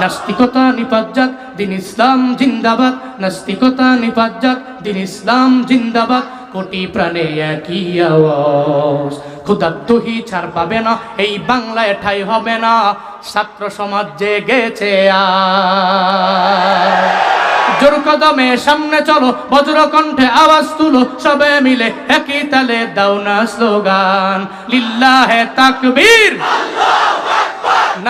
নাস্তিকতা নিপাত যাক দিন ইসলাম জিন্দাবাদ। নাস্তিকতা নিপাত যাক দিন ইসলাম জিন্দাবাদ। কোটি প্রাণে একই আওয়াজ। ক্ষুদাদ্দহি ছাড় পাবে না, এই বাংলায় ঠাই হবে না। ছাত্র সমাজ জেগেছে জোর কদমে সামনে চলো, বজ্র কণ্ঠে আওয়াজ তুলো, সবে মিলে একই তালে দাও না স্লোগান। লিল্লাহে তাকবীর।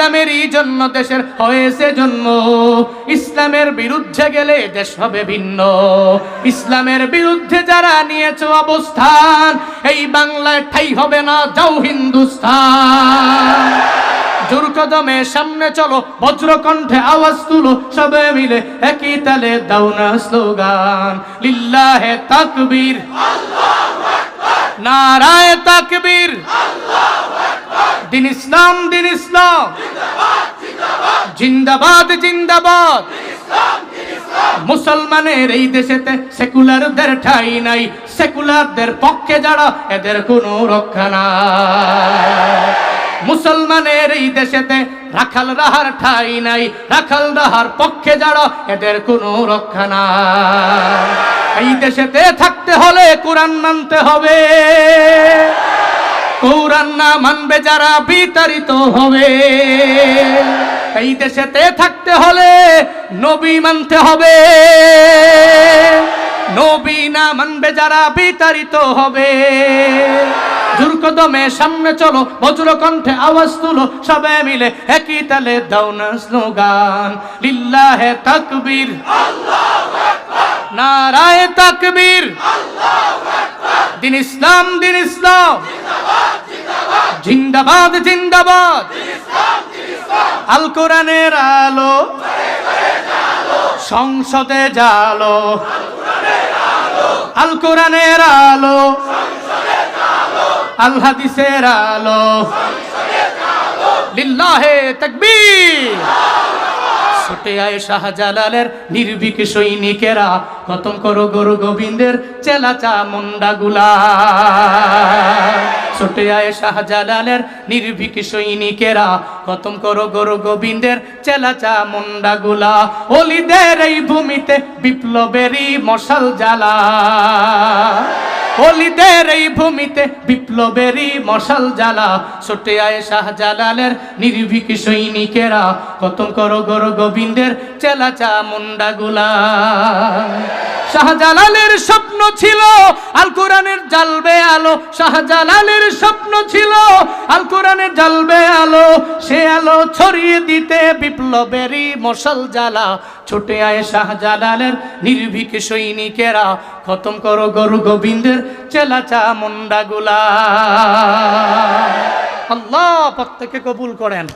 ইসলামেরই জন্য দেশের হয়েছে জন্ম। ইসলামের বিরুদ্ধে গেলে দেশ হবে ভিন্ন। ইসলামের বিরুদ্ধে যারা নিয়েছে অবস্থান, এই বাংলায় ঠাই হবে না, যাও হিন্দুস্তান জোর সামনে চলো, বজ্রকণ্ঠে আওয়াজ তুলো, সবে মিলে একই তালে দাও না স্লোগান। লিল্লাহে তাকবীর। নারায় তাকবীর। দিন ইসলাম দিন ইসলাম। জিন্দাবাদ জিন্দাবাদ। মুসলমানের এই দেশেতে সেকুলারদের ঠাই নাই। সেকুলারদের পক্ষে যারা, এদের কোনো রক্ষা নাই। মুসলমানের এই দেশেতে রাখাল রাহার ঠাই নাই। রাখাল রাহার পক্ষে যারা, এদের কোনো রক্ষা নাই। এই দেশেতে থাকতে হলে কোরআন মানতে হবে। কোরআন না মানবে যারা বিতাড়িত হবে। এই দেশেতে থাকতে হলে নবী মানতে হবে। নবী না মানবে যারা বিতাড়িত হবে। দুর্কদমে সামনে চলো, বজ্র কণ্ঠে আওয়াজ তুলো, সবে মিলে একই তালে দাও না স্লোগান। লিল্লাহে তাকবীর। নারায় তাকবীর। দিন ইসলাম দিন ইসলাম। জিন্দাবাদ জিন্দাবাদ। আল কোরআনের আলো, সংসদে জালো। আল কোরআনের আলো, আল আলো। লিল্লাহে তাকবীর। ছুটে আয় শাহজালালের নির্ভীক সৈনিকেরা খতম করো গরু গোবিন্দের চেলাচা মুন্ডাগুলা ছুটে আয় শাহজালালের নির্ভীক সৈনিকেরা, খতম করো গরু গোবিন্দের চেলাচা মুন্ডাগুলা অলিদের এই ভূমিতে বিপ্লবেরই মশাল জ্বালা। অলিদের এই ভূমিতে বিপ্লবেরই মশাল জ্বালা। ছোটে আয় শাহজালালের নির্ভীক সৈনিকেরা, খতম করো গর গোবিন্দের চেলাচা মুন্ডাগুলা শাহজালালের স্বপ্ন ছিল, আল কোরআনের জ্বালবে আলো, শাহজালালের স্বপ্ন ছিল, আল কোরআনের জ্বালবে আলো, সে আলো ছড়িয়ে দিতে বিপ্লবেরই মশাল জ্বালা, ছোটে আয় শাহজালালের নির্ভীক সৈনিকেরা, খতম করো গরু গোবিন্দের চেলাচা মুন্ডাগুলা। আল্লাহ প্রত্যেকে কবুল করেন।